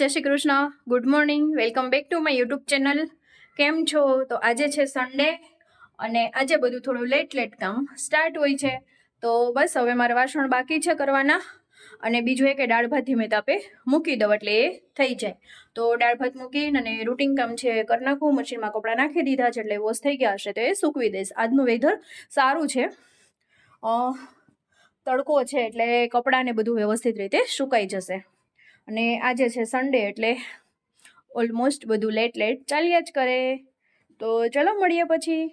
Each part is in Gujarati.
જય Shri Krishna. Good morning welcome back to my YouTube channel કેમ છો? તો આજે છે સન્ડે અને આજે બધું થોડું લેટ લેટ કામ સ્ટાર્ટ હોય છે. તો બસ હવે મારે વાસણ બાકી છે કરવાના અને બીજું એ કે દાળ ભાત ધીમે તાપે મૂકી દઉં એટલે એ થઈ જાય. તો દાળ ભાત મૂકીને અને રૂટિન કામ છે કરી નાખું. મશીનમાં કપડાં નાખી દીધા છે એટલે વોશ થઈ ગયા હશે તો એ સૂકવી દઈશ. આજનું વેધર સારું છે. તડકો છે એટલે કપડાને બધું વ્યવસ્થિત રીતે સુકાઈ જશે. અને આજે છે સન્ડે એટલે ઓલમોસ્ટ બધું લેટ લેટ ચાલ્યા જ કરે. તો ચલો મળીએ પછી.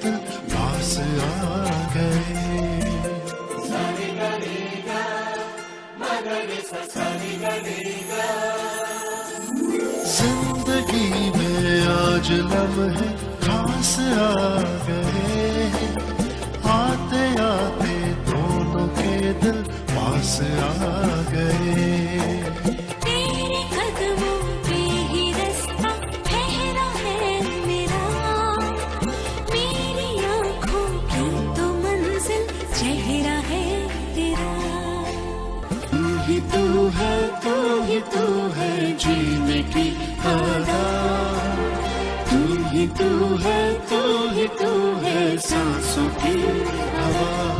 के दिल पास आ गए जिंदगी में आज लम्हे खास आ गए आते आते दोनों के दिल पास आ गए तू है तू ही तू है जीने की आधार तू ही तू है तू ही तू है सांसों की हवा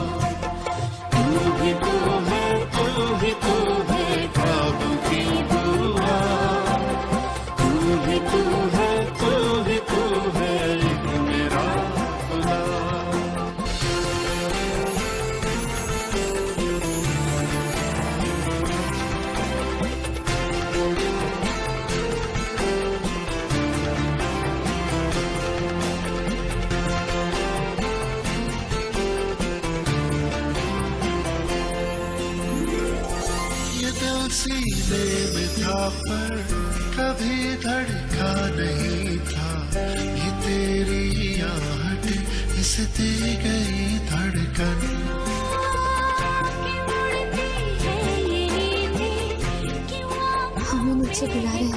से मिथा पर कभी धड़का नहीं था। ये तेरी आहट इसती गई धड़कन। हमें हाँ, मुझसे बुला रहे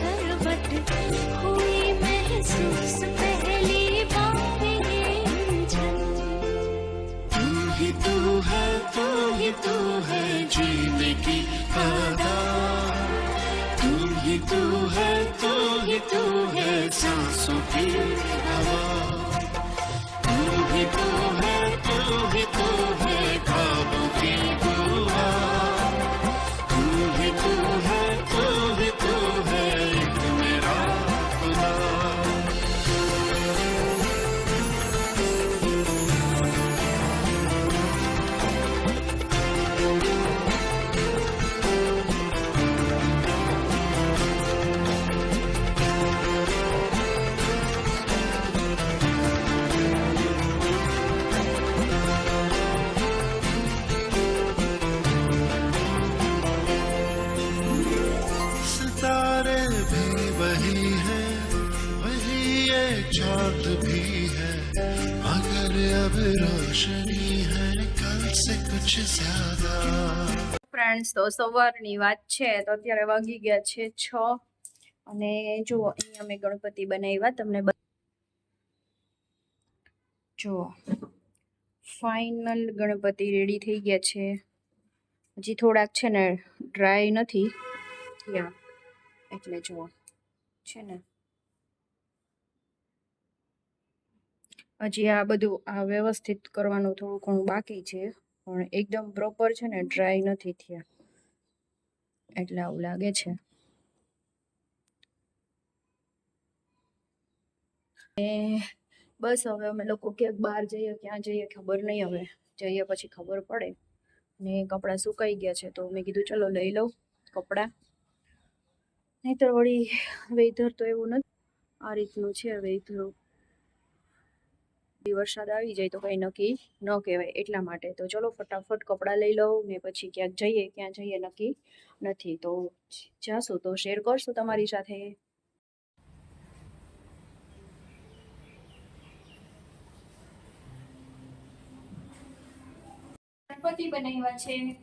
ही तू है तू ही तू है सांसों की हवा तू ही तू है तू ही तू है ख्वाबों की दुआ तू ही तू है तू चांद भी है मगर अब रोशनी है कल से कुछ ज्यादा ફ્રેન્ડ્સ તો સવારની વાત છે તો અત્યારે વાગી ગયા છે છ અને જુઓ અહીંયા અમે ગણપતિ બનાવ્યા તમને બ- જુઓ ફાઇનલ ગણપતિ રેડી થઈ ગયા છે હજી થોડાક છે ને ડ્રાય નથી થયા એટલે જુઓ છે ને હજી આ બધું આ વ્યવસ્થિત કરવાનું થોડું ઘણું બાકી છે, પણ એકદમ પ્રોપર છે ને ડ્રાય નથી થયા. એટલે આવું લાગે છે. બસ હવે અમે લોકો ક્યાંક બહાર જઈએ, ક્યાં જઈએ ખબર નહીં હવે. જઈએ પછી ખબર પડે. ને કપડાં સુકાઈ ગયા છે તો મેં કીધું ચલો લઈ લઉં કપડાં. નહીંતર વળી વેધર તો એવું નથી. આ રીતનું છે વેધર વરસાદ આવી જાય તો કંઈ નક્કી ન કહેવાય એટલા માટે. તો ચલો ફટાફટ કપડાં લઈ લઉં ને પછી ક્યાંક જઈએ, ક્યાં જઈએ નક્કી નથી. તો જાશું. તો શેર કરશું તમારી સાથે? ગણપતિ બનાવ્યા છે.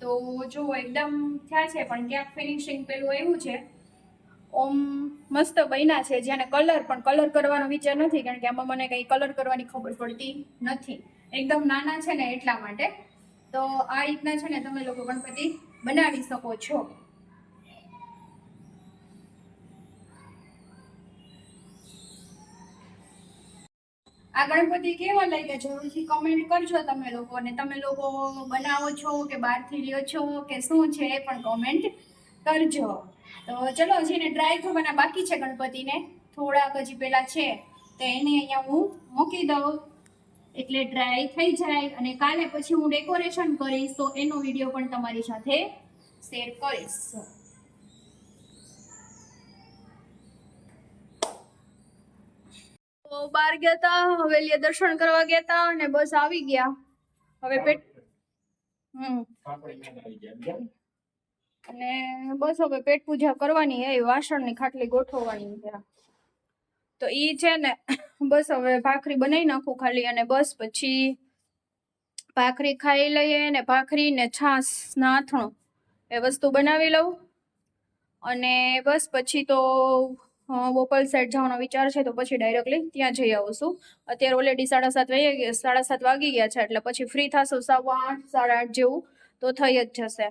તો જો એકદમ થયા છે, પણ ક્યાંક ફિનિશિંગ પેલું એવું છે. ઓમ મસ્ત બન્યા છે. જેને કલર પણ કલર કરવાનો વિચાર નથી, કારણ કે આમાં મને કંઈ કલર કરવાની ખબર પડતી નથી. એકદમ નાના છે ને એટલા માટે. તો આ રીતના છે ને તમે લોકો ગણપતિ બનાવી શકો છો. આ ગણપતિ કેવા લાગ્યા જરૂરથી કમેન્ટ કરજો તમે લોકો અને તમે લોકો બનાવો છો કે બહારથી લ્યો છો કે શું છે એ પણ કમેન્ટ કરજો. તો ચલો જેને ડ્રાય થવાના બાકી છે ગણપતિને. થોડાક હજી પેલા છે તો એને અહીંયા હું મૂકી દઉં. એટલે ડ્રાય થઈ જાય અને કાલે પછી હું ડેકોરેશન કરીશ તો એનો વીડિયો પણ તમારી સાથે શેર કરીશ. તો બહાર ગયા તા હવેલીએ દર્શન કરવા ગયા તા અને બસ આવી ગયા. હવે પેટ હમ અને બસ હવે પેટ પૂજા કરવાની એ વાસણની ખાટલી ગોઠવવાની છે. તો ઈ છે ને, બસ હવે ભાખરી બનાવી નાખું ખાલી અને બસ પછી ભાખરી ખાઈ લઈએ ને ભાખરી ને છાસ ના એ વસ્તુ બનાવી લઉં. અને બસ પછી તો બોપલ સાઈડ જવાનો વિચાર છે તો પછી ડાયરેક્ટલી ત્યાં જઈ આવશું અત્યારે ઓલરેડી સાડા સાત વાગી ગયા, સાડા સાત વાગી ગયા છે એટલે પછી ફ્રી થશું સવા આઠ, સાડા આઠ જેવું તો થઈ જ જશે.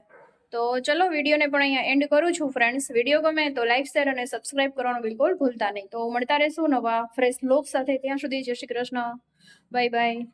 તો ચલો વિડીયોને પણ અહીંયા એન્ડ કરું છું ફ્રેન્ડ્સ વીડિયો ગમે તો લાઈક શેર અને સબસ્ક્રાઇબ કરવાનું બિલકુલ ભૂલતા નહીં. તો મળતા રહેશું નવા ફ્રેશ લોક સાથે. ત્યાં સુધી જય શ્રી કૃષ્ણ. Bye bye